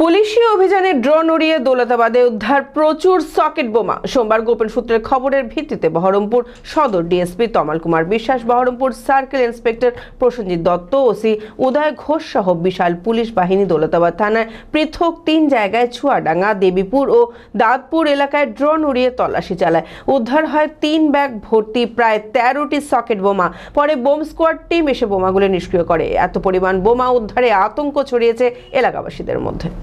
পুলিশি অভিযানে ড্রোন উড়িয়ে দৌলতাবাদে উদ্ধার প্রচুর সকেট বোমা। সোমবার গোপন সূত্রের খবরের ভিত্তিতে বহরমপুর সদর DSP Tamal Kumar Biswas, Baharampur circle inspector Prosenjit Dutta, OC Uday Ghosh সহ বিশাল পুলিশ বাহিনী দৌলতাবাদ থানায় পৃথক তিন জায়গায় ছুয়াডাঙ্গা, দেবীপুর ও দাঁতপুর এলাকায় ড্রোন উড়িয়ে তল্লাশি চালায়। উদ্ধার হয় তিন ব্যাগ ভর্তি প্রায় তেরোটি সকেট বোমা। পরে বোম স্কোয়াড টিম এসে বোমাগুলো নিষ্ক্রিয় করে। এত পরিমাণ বোমা উদ্ধারে আতঙ্ক ছড়িয়েছে এলাকাবাসীদের মধ্যে।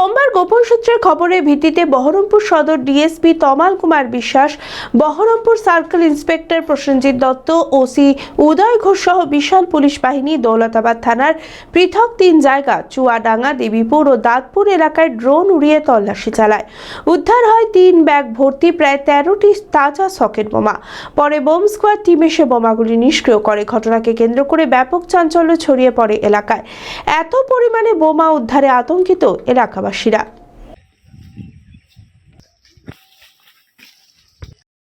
সোমবার গোপন সূত্রের খবরের ভিত্তিতে বহরমপুর সদর DSP Tamal Kumar Biswas, Baharampur circle inspector Prosenjit Dutta, OC Uday Ghosh সহ বিশাল পুলিশ বাহিনী দৌলতাবাদ থানার পৃথক তিন জায়গা চুয়াডাঙ্গা, দেবীপুর ও দাঁতপুর এলাকায় ড্রোন উড়িয়ে তল্লাশি চালায়। উদ্ধার হয় তিন ব্যাগ ভর্তি প্রায় তেরোটি তাজা সকেট বোমা। পরে বোম স্কোয়াড টিম এসে বোমাগুলি নিষ্ক্রিয় করে। ঘটনাকে কেন্দ্র করে ব্যাপক চাঞ্চল্য ছড়িয়ে পড়ে এলাকায়। এত পরিমাণে বোমা উদ্ধারে আতঙ্কিত এলাকাবাসীরা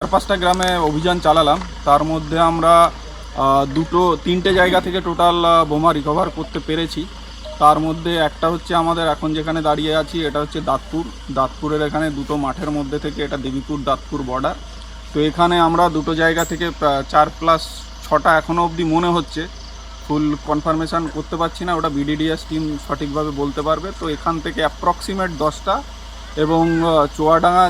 চার পাঁচটা গ্রামে অভিযান চালালাম। তার মধ্যে আমরা দুটো, তিনটে জায়গা থেকে টোটাল বোমা রিকভার করতে পেরেছি। তার মধ্যে একটা হচ্ছে আমাদের এখন যেখানে দাঁড়িয়ে আছি, এটা হচ্ছে দাঁতপুর। দাঁতপুরের এখানে দুটো মাঠের মধ্যে থেকে এটা দেবীপুর দাঁতপুর বর্ডার তো এখানে আমরা দুটো জায়গা থেকে চার প্লাস ছটা এখনও অবধি মনে হচ্ছে। ফুল কনফার্মেশন করতে পারছি না, ওটা বিডিডিএস টিম সঠিকভাবে বলতে পারবে। তো এখান থেকে অ্যাপ্রক্সিমেট দশটা এবং চুয়াডাঙ্গা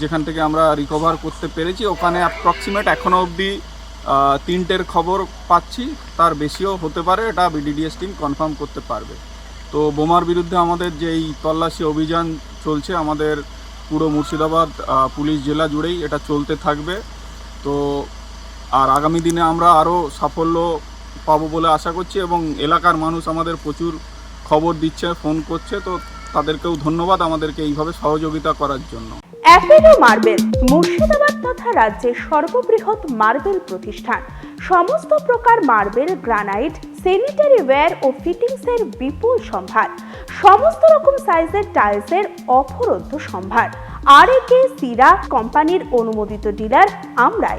যেখান থেকে আমরা রিকভার করতে পেরেছি, ওখানে অ্যাপ্রক্সিমেট এখনও অবধি তিনটের খবর পাচ্ছি। তার বেশিও হতে পারে, এটা বিডিডিএস টিম কনফার্ম করতে পারবে। তো বোমার বিরুদ্ধে আমাদের যে এই তল্লাশি অভিযান চলছে, আমাদের পুরো মুর্শিদাবাদ পুলিশ জেলা জুড়েই এটা চলতে থাকবে। তো, আর আগামী দিনে আমরা আরও সাফল্য পাবো বলে আশা করছি এবং এলাকার মানুষ আমাদের প্রচুর খবর দিচ্ছে, ফোন করছে, তো তাদেরকেও ধন্যবাদ আমাদেরকে এইভাবে সহযোগিতা করার জন্য। অ্যাপেলো মার্বেল, মুর্শিদাবাদ তথা রাজ্যের সর্ববৃহৎ মার্বেল প্রতিষ্ঠান। সমস্ত প্রকার মার্বেল, গ্রানাইট স্যানিটারি ওয়্যার ও ফিটিংসের বিপুল সম্ভার। সমস্ত রকম সাইজের টাইলসের অফরন্ত সম্ভার। আর একে সিরা কোম্পানির অনুমোদিত ডিলার আমরাই।